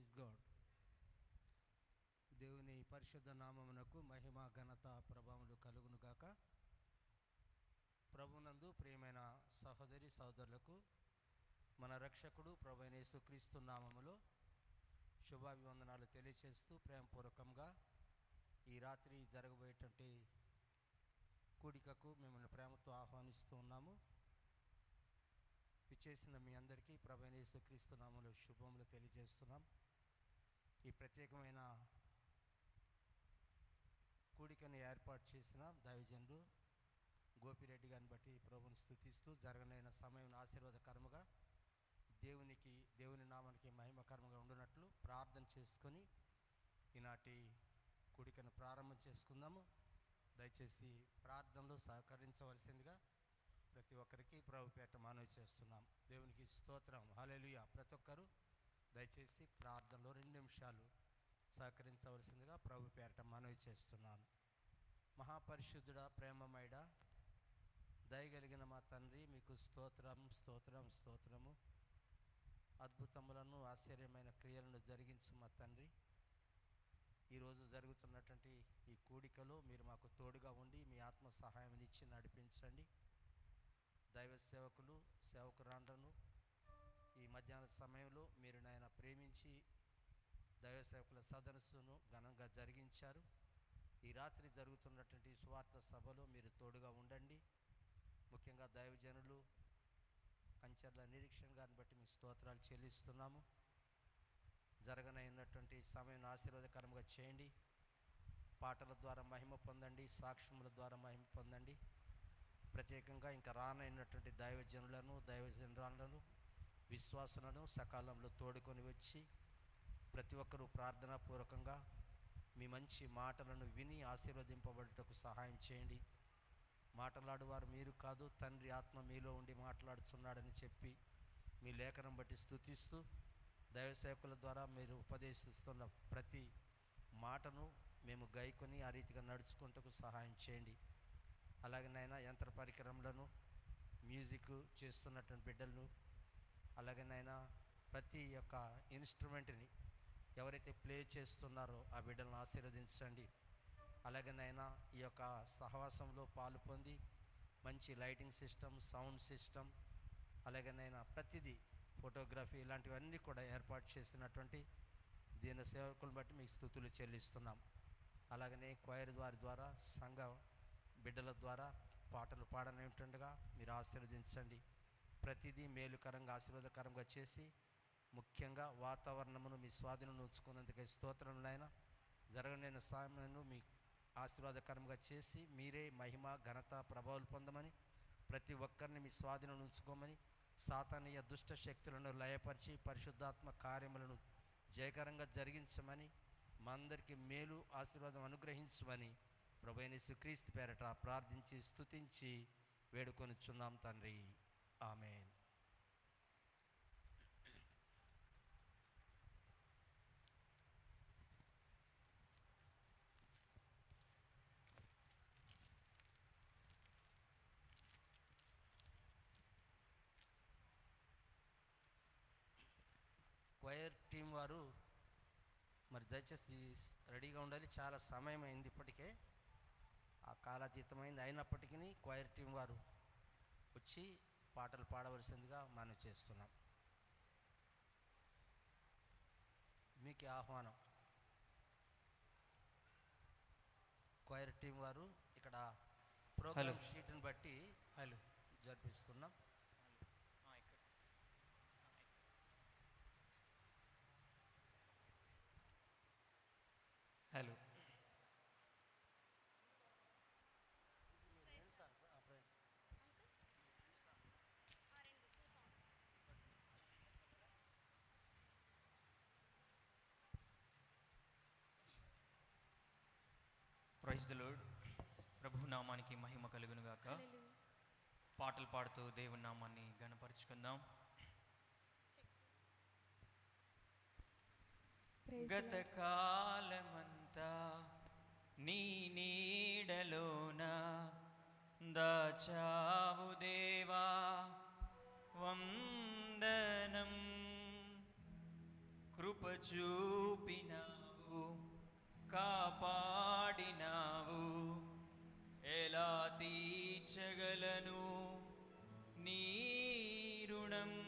Praise God. దేవుని పరిశుద్ధ నామమునకు మహిమ ఘనత ప్రభావములు కలుగును గాక. ప్రభునందు ప్రియమైన సహోదరి సహోదరులకు మన రక్షకుడు ప్రభు క్రీస్తు నామములో శుభాభివందనాలు తెలియచేస్తూ ప్రేమపూర్వకంగా ఈ రాత్రి జరగబోయేటువంటి కూడికకు మిమ్మల్ని ప్రేమతో ఆహ్వానిస్తూ ఉన్నాము. విచ్చేసిన మీ అందరికీ ప్రభు క్రీస్తు యేసుక్రీస్తు శుభములు తెలియజేస్తున్నాం. ఈ ప్రత్యేకమైన కూడికను ఏర్పాటు చేసిన దైవజనుడు గోపిరెడ్డి గారిని బట్టి ప్రభుని స్థుతిస్తూ జరగనైన సమయం ఆశీర్వాదకరముగా దేవునికి దేవుని నామానికి మహిమకరంగా ఉండునట్లు ప్రార్థన చేసుకొని ఈనాటి కూడికను ప్రారంభం చేసుకుందాము. దయచేసి ప్రార్థనలో సహకరించవలసిందిగా ప్రతి ఒక్కరికి ప్రభుపేట మనవి చేస్తున్నాం. దేవునికి స్తోత్రం. హల్లెలూయా. ప్రతి ఒక్కరు దయచేసి ప్రార్థనలో రెండు నిమిషాలు సహకరించవలసిందిగా ప్రభు పేరట మనవి చేస్తున్నాను. మహాపరిశుద్ధుడ ప్రేమమైడ దయగలిగిన మా తండ్రి మీకు స్తోత్రం స్తోత్రం స్తోత్రము. అద్భుతములను ఆశ్చర్యమైన క్రియలను జరిగించు మా తండ్రి. ఈరోజు జరుగుతున్నటువంటి ఈ కూడికలో మీరు మాకు తోడుగా ఉండి మీ ఆత్మ సహాయం ఇచ్చి నడిపించండి. దైవ సేవకులు సేవకురాండ్రను ఈ మధ్యాహ్న సమయంలో మీరు నాయన ప్రేమించి దైవ సేవకుల సదస్సును ఘనంగా జరిగించారు. ఈ రాత్రి జరుగుతున్నటువంటి స్వార్థ సభలో మీరు తోడుగా ఉండండి. ముఖ్యంగా దైవజనులు కంచర్ల నిరీక్షణ గారిని బట్టి మీ స్తోత్రాలు చెల్లిస్తున్నాము. జరగనైనటువంటి సమయం ఆశీర్వాదకరంగా చేయండి. పాటల ద్వారా మహిమ పొందండి సాక్ష్యముల ద్వారా మహిమ పొందండి. ప్రత్యేకంగా ఇంకా రానైనటువంటి దైవజనులను దైవజనురాలను విశ్వాసనను సకాలంలో తోడుకొని వచ్చి ప్రతి ఒక్కరూ ప్రార్థనాపూర్వకంగా మీ మంచి మాటలను విని ఆశీర్వదింపబడుటకు సహాయం చేయండి. మాట్లాడువారు మీరు కాదు తండ్రి ఆత్మ మీలో ఉండి మాట్లాడుచున్నాడని చెప్పి మీ లేఖనం బట్టి స్థుతిస్తూ దైవసేవకుల ద్వారా మీరు ఉపదేశిస్తున్న ప్రతి మాటను మేము గైకొని ఆ రీతిగా నడుచుకుంటకు సహాయం చేయండి. అలాగే నాయన యంత్ర పరికరములను మ్యూజిక్ చేస్తున్నటువంటి బిడ్డలను అలాగే నైనా ప్రతి యొక్క ఇన్స్ట్రుమెంట్ని ఎవరైతే ప్లే చేస్తున్నారో ఆ బిడ్డలను ఆశీర్వదించండి. అలాగే నైనా ఈ యొక్క సహవాసంలో పాలు పొంది మంచి లైటింగ్ సిస్టమ్ సౌండ్ సిస్టమ్ అలాగే నైనా ప్రతిదీ ఫోటోగ్రఫీ ఇలాంటివన్నీ కూడా ఏర్పాటు చేసినటువంటి దీని సేవకులను బట్టి మీకు స్థుతులు చెల్లిస్తున్నాం. అలాగనే క్వైర్ వారి ద్వారా సంఘ బిడ్డల ద్వారా పాటలు పాడనేటుండగా మీరు ఆశీర్వదించండి. ప్రతిదీ మేలుకరంగా ఆశీర్వాదకరంగా చేసి ముఖ్యంగా వాతావరణమును మీ స్వాధీనం ఉంచుకున్నందుకే నాయన. జరగనైన సమయంలో మీ ఆశీర్వాదకరంగా చేసి మీరే మహిమ ఘనత ప్రభావాలు పొందమని ప్రతి ఒక్కరిని మీ స్వాధీనం ఉంచుకోమని సాతానీయ దుష్ట శక్తులను లయపరిచి పరిశుద్ధాత్మ కార్యములను జయకరంగా జరిగించమని మా అందరికీ మేలు ఆశీర్వాదం అనుగ్రహించమని ప్రభుని సుక్రీస్తు పేరట ప్రార్థించి స్తుతించి వేడుకొనిచున్నాం తండ్రి. ఆమెన్ క్వైర్ టీం వారు మరి దయచేసి రెడీగా ఉండాలి. చాలా సమయం అయింది ఇప్పటికే. ఆ కాలాతీతమైంది. అయినప్పటికీ క్వైర్ టీం వారు వచ్చి పాటలు పాడవలసిందిగా మనం చేస్తున్నాం. మీకు ఆహ్వానం. క్వైర్ టీం వారు ఇక్కడ ప్రోగ్రామ్. షీట్ని బట్టి హలో. జరిపిస్తున్నాం ఇక్కడ హలో ప్రైజ్ ద లోడ్ ప్రభు నామానికి మహిమ కలుగును గాక పాటలు పాడుతూ దేవుని నామాన్ని గణపరుచుకుందాం గత కాలమంతా నీ నీడలోన దాచావు దేవా వందనం కృప కృప చూపినావు కాపాడినావు. ఎలా తీర్చగలను? నీ రుణం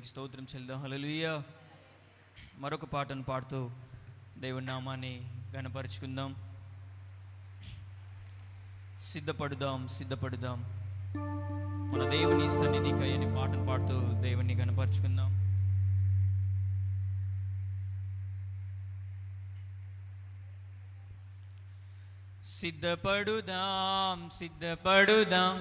దేవునికి స్తోత్రం చెల్దాం హలలుయ మరొక పాటను పాడుతూ దేవుని నామాన్ని గణపరుచుకుందాం సిద్ధపడుదాం సిద్ధపడుదాం. మన దేవుని సన్నిధికి అని పాటను పాడుతూ దేవుణ్ణి గణపరుచుకుందాం సిద్ధపడుదాం సిద్ధపడుదాం.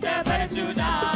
Тепер сюди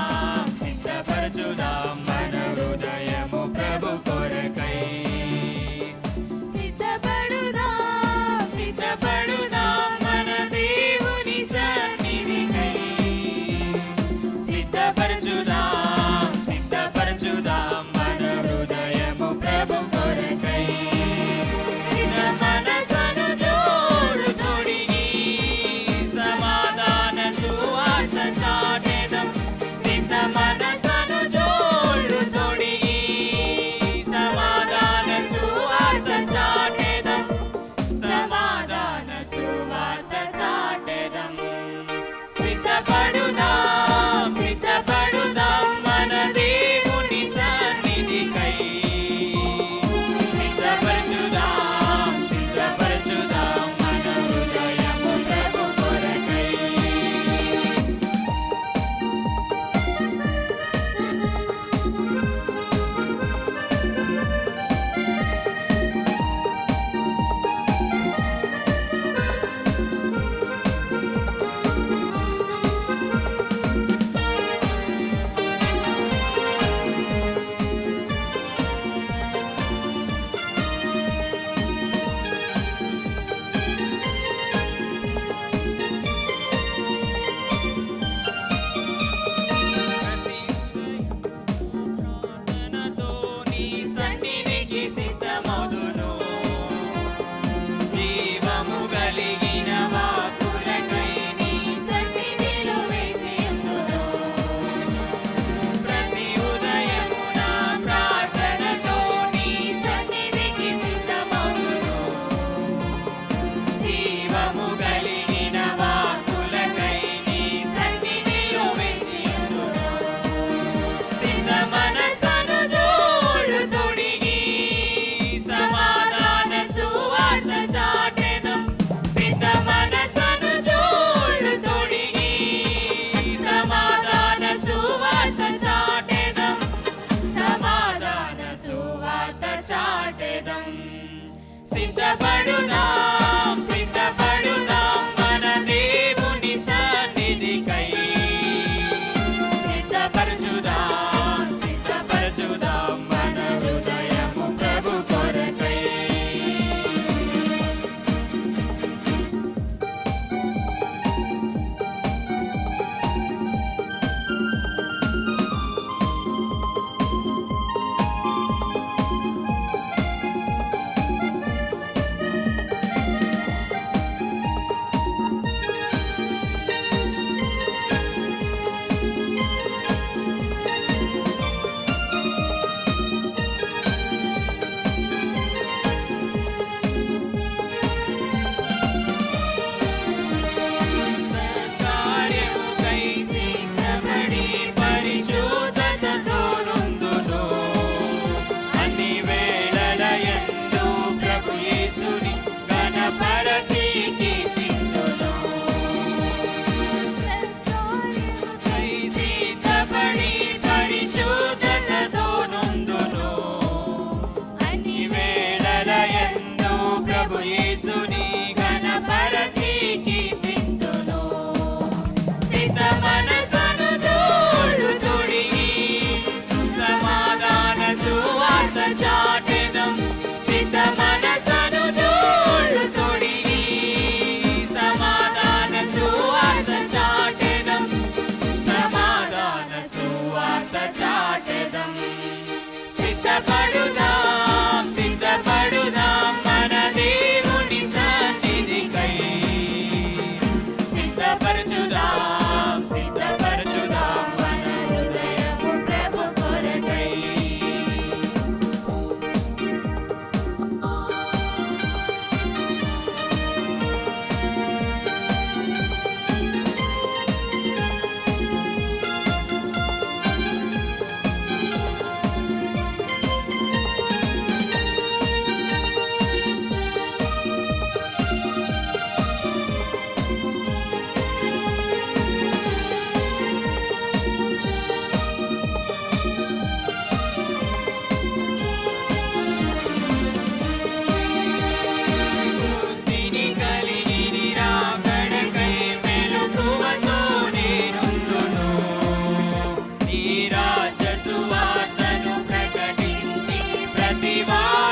happy birthday.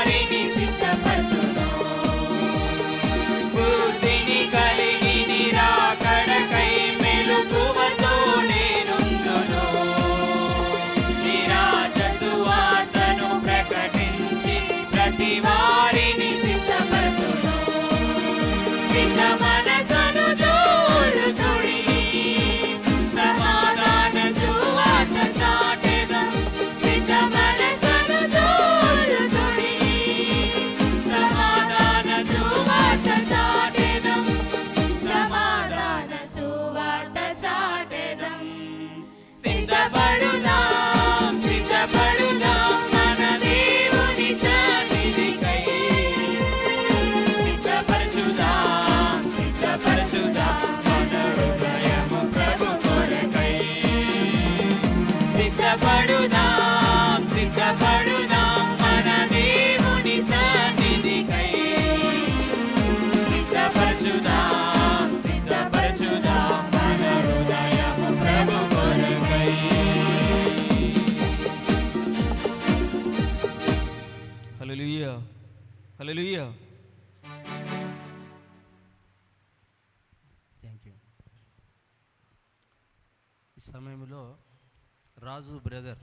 Hallelujah.